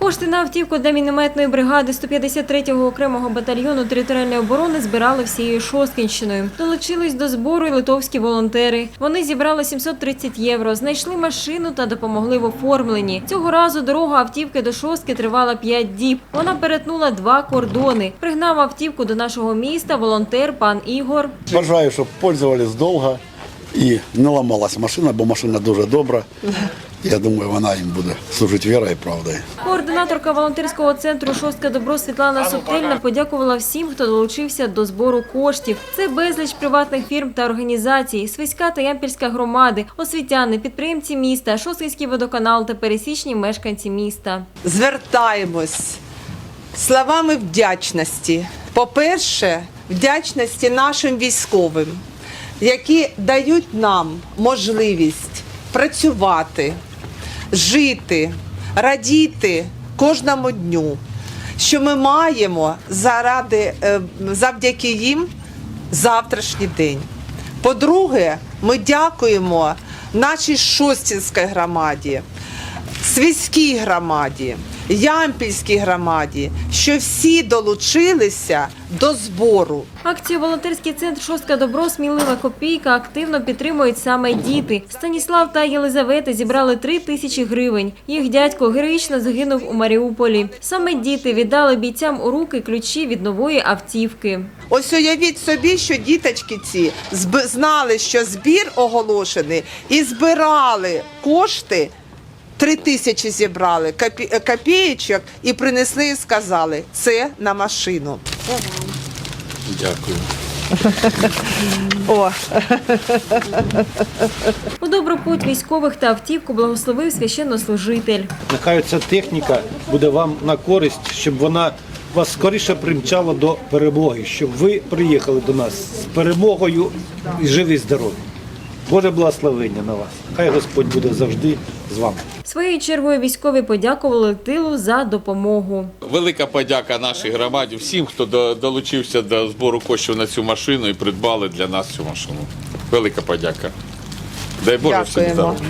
Кошти на автівку для мінометної бригади 153-го окремого батальйону територіальної оборони збирали всією Шосткінщиною. Долучились до збору й литовські волонтери. Вони зібрали 730 євро, знайшли машину та допомогли в оформленні. Цього разу дорога автівки до Шостки тривала 5 діб. Вона перетнула два кордони. Пригнав автівку до нашого міста волонтер пан Ігор. Бажаю, щоб пользувались довго і не ламалась машина, бо машина дуже добра. Я думаю, вона їм буде служити вірою і правдою. Координаторка волонтерського центру Шостка Добро Світлана Субтельна подякувала всім, хто долучився до збору коштів. Це безліч приватних фірм та організацій, Свиська та Ямпільська громади, освітяни, підприємці міста, Шосткинський водоканал та пересічні мешканці міста. звертаємось словами вдячності. По-перше, вдячності нашим військовим, які дають нам можливість працювати, жити, радіти кожному дню, що ми маємо заради, е, завдяки їм завтрашній день. По-друге, ми дякуємо нашій Шостінській громаді, Свійській громаді, Ямпільській громаді, що всі долучилися до збору. Акцію волонтерський центр Шостка Добро Смілива копійка активно підтримують саме діти. Станіслав та Єлизавета зібрали три тисячі гривень. Їх дядько героїчно загинув у Маріуполі. Саме діти віддали бійцям у руки ключі від нової автівки. Ось уявіть собі, що діточки ці знали, що збір оголошений, і збирали кошти. Три тисячі зібрали копі- копієчок і принесли і сказали, це на машину. Дякую. О, У добру путь військових та автівку благословив священнослужитель. Нехай ця техніка буде вам на користь, щоб вона вас скоріше примчала до перемоги, щоб ви приїхали до нас з перемогою і живі здорові. Боже благословення на вас. Хай Господь буде завжди з вами. Своєю чергою військові подякували тилу за допомогу. Велика подяка нашій громаді, всім, хто долучився до збору коштів на цю машину і придбали для нас цю машину. Велика подяка. Дай Боже всім здоров'я.